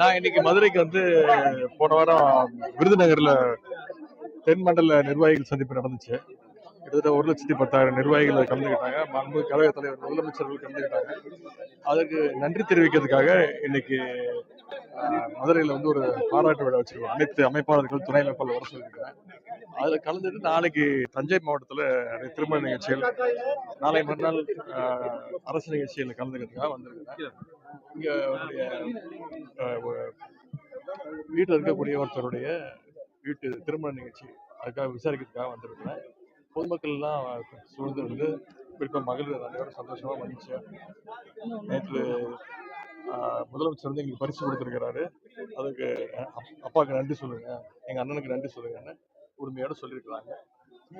நான் இன்னைக்கு மதுரைக்கு வந்து போன வாரம் விருதுநகர்ல தென் மண்டல நிர்வாகிகள் சந்திப்பு நடந்துச்சு. கிட்டத்தட்ட ஒரு லட்சத்தி பத்தாயிரம் நிர்வாகிகள் கலந்துக்கிட்டாங்க மாண்பு கழக தலைவர் முதலமைச்சர்கள் கலந்துக்கிட்டாங்க அதுக்கு நன்றி தெரிவிக்கிறதுக்காக இன்னைக்கு மதுரையில் வந்து ஒரு பாராட்டு விழா வச்சிருக்கோம். அனைத்து அமைப்பாளர்கள் துணை அமைப்பாளர் வர சொல்லியிருக்கிறேன் அதில் கலந்துட்டு நாளைக்கு தஞ்சை மாவட்டத்தில் திருமண நிகழ்ச்சிகள் நாளை மறுநாள் அரசு நிகழ்ச்சிகளில் கலந்துக்கிறதுக்காக வந்திருக்கிறேன் இங்கே வீட்டில் இருக்கக்கூடிய ஒருத்தருடைய வீட்டு திருமண நிகழ்ச்சி அதுக்காக விசாரிக்கிறதுக்காக வந்திருக்கிறேன். பொதுமக்கள்லாம் சூழ்ந்து இருந்து குறிப்பாக மகளிர் அனைவரும் சந்தோஷமா மகிழ்ச்சியா நேற்று முதலமைச்சர் வந்து எங்களுக்கு பரிசு கொடுத்துருக்கிறாரு. அதுக்கு அப்- அப்பாவுக்கு நன்றி சொல்லுங்க எங்க அண்ணனுக்கு நன்றி சொல்லுங்கன்னு உரிமையோட சொல்லியிருக்கிறாங்க.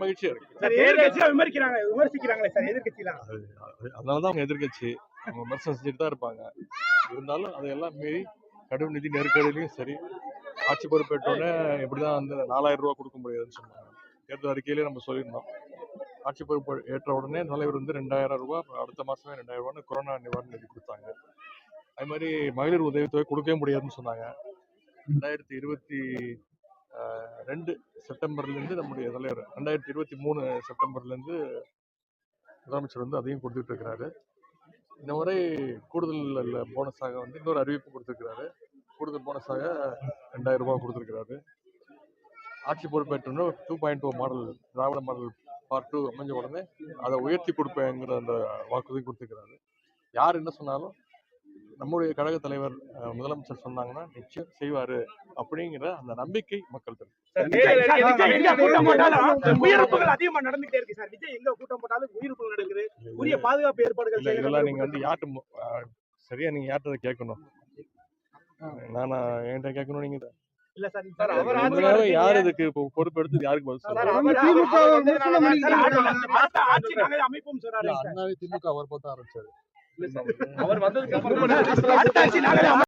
மகிழ்ச்சியா இருக்கு. விமர்சிக்கிறாங்க விமர்சிக்கிறாங்களே சார் அது- அதனாலதான் அவங்க எதிர்க்கட்சி அவங்க விமர்சனம் செஞ்சுட்டு தான் இருப்பாங்க. இருந்தாலும் அதையெல்லாம் மீறி கடும் நிதி நெருக்கடியிலையும் சரி ஆட்சி பொறுப்பேற்றோடனே எப்படிதான் வந்து நாலாயிரம் ரூபா கொடுக்க முடியாதுன்னு சொன்னாங்க. தேர்தல் அறிக்கையிலே நம்ம சொல்லியிருந்தோம். ஆட்சி பொறுப்பு ஏற்ற உடனே தலைவர் வந்து ரெண்டாயிரம் ரூபா அடுத்த மாசமே ரெண்டாயிரம் ரூபான்னு கொரோனா நிவாரண நிதி கொடுத்தாங்க. அது மாதிரி மகளிர் உதவித்தொகை கொடுக்கவே முடியாதுன்னு சொன்னாங்க. ரெண்டாயிரத்தி இருபத்தி ரெண்டு செப்டம்பர்லேருந்து நம்முடைய தலைவர் ரெண்டாயிரத்தி இருபத்தி மூணு செப்டம்பர்லேருந்து முதலமைச்சர் வந்து அதையும் கொடுத்துட்டு இருக்கிறாரு. இந்த முறை கூடுதல் போனஸாக வந்து இன்னொரு அறிவிப்பு கொடுத்துருக்கிறாரு. கூடுதல் போனஸாக ரெண்டாயிரம் ரூபாய் கொடுத்துருக்கிறாரு. ஆட்சி பொறுப்பேற்றோன்னு two point two model Dravida model part two அமைஞ்ச உடனே அதை உயர்த்தி கொடுப்பேங்கிற அந்த வாக்குறுதி கொடுத்துருக்கிறாரு. யார் என்ன சொன்னாலும் நம்முடைய கழக தலைவர் முதலமைச்சர் சொன்னாங்கன்னா நிச்சயம் செய்வாரு அப்படிங்கிற அந்த நம்பிக்கை மக்கள் அதிகமா நடந்துட்டே இருக்கு சார். விஜய் எங்க கூட்டம் போட்டாலும் உயிரிழப்புகள் நடக்குது. உரிய பாதுகாப்பு ஏற்பாடுகள். இதெல்லாம் நீங்க வந்து அஹ், சரியா நீங்க யார்கிட்ட கேட்கணும்? நானா என்கிட்ட கேட்கணும் நீங்க? இல்ல சார் சார், அவர் அவர் ஆட்சி உண்மையாவே யார் இதுக்கு இப்போ பொறுப்பெடுத்து யாருக்கு பதில் அவர் திமுக பார்த்து ஆரம்பிச்சாரு. அவர் வந்ததுக்கு